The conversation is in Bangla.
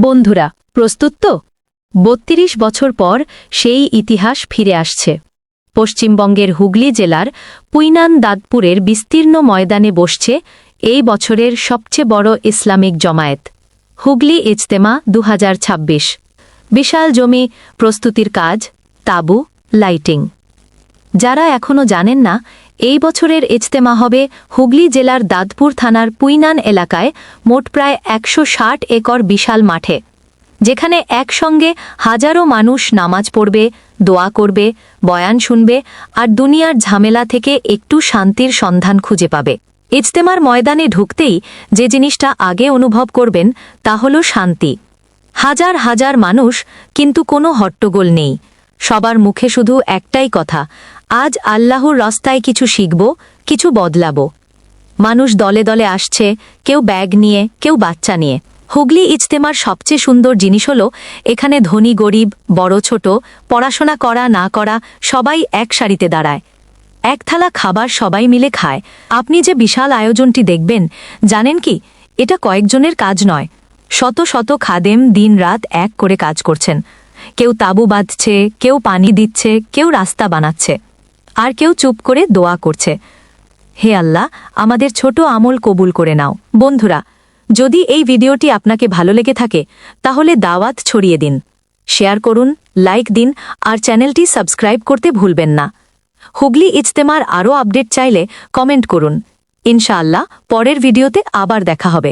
বন্ধুরা, প্রস্তুত তো? বত্রিশ বছর পর সেই ইতিহাস ফিরে আসছে। পশ্চিমবঙ্গের হুগলি জেলার পুইনান দাদপুরের বিস্তীর্ণ ময়দানে বসছে এই বছরের সবচেয়ে বড় ইসলামিক জমায়েত, হুগলি ইজতেমা দু বিশাল জমি, প্রস্তুতির কাজ, তাবু, লাইটিং। যারা এখনও জানেন না, এই বছরের ইজতেমা হবে হুগলি জেলার দাদপুর থানার পুইনান এলাকায় মোট প্রায় একশো ষাট একর বিশাল মাঠে, যেখানে একসঙ্গে হাজারো মানুষ নামাজ পড়বে, দোয়া করবে, বয়ান শুনবে আর দুনিয়ার ঝামেলা থেকে একটু শান্তির সন্ধান খুঁজে পাবে। ইজতেমার ময়দানে ঢুকতেই যে জিনিসটা আগে অনুভব করবেন তা হল শান্তি। হাজার হাজার মানুষ কিন্তু কোনো হট্টগোল নেই। সবার মুখে শুধু একটাই কথা, আজ আল্লাহর রাস্তায় কিছু শিখব, কিছু বদলাব। মানুষ দলে দলে আসছে, কেউ ব্যাগ নিয়ে, কেউ বাচ্চা নিয়ে। হুগলি ইজতেমার সবচেয়ে সুন্দর জিনিস হল, এখানে ধনী গরিব, বড় ছোট, পড়াশোনা করা, না করা, সবাই এক সারিতে দাঁড়ায়। এক থালা খাবার সবাই মিলে খায়। আপনি যে বিশাল আয়োজনটি দেখবেন, জানেন কি, এটা কয়েকজনের কাজ নয়, শত শত খাদেম দিনরাত এক করে কাজ করছেন। কেউ তাবু বাঁধছে, কেউ পানি দিচ্ছে, কেউ রাস্তা বানাচ্ছে, আর কেউ চুপ করে দোয়া করছে। হে আল্লাহ, আমাদের ছোট আমল কবুল করে নাও। বন্ধুরা, যদি এই ভিডিওটি আপনাকে ভালো লেগে থাকে, তাহলে দাওয়াত ছড়িয়ে দিন, শেয়ার করুন, লাইক দিন, আর চ্যানেলটি সাবস্ক্রাইব করতে ভুলবেন না। হুগলি ইজতেমার আরও আপডেট চাইলে কমেন্ট করুন। ইনশাআল্লাহ, পরের ভিডিওতে আবার দেখা হবে।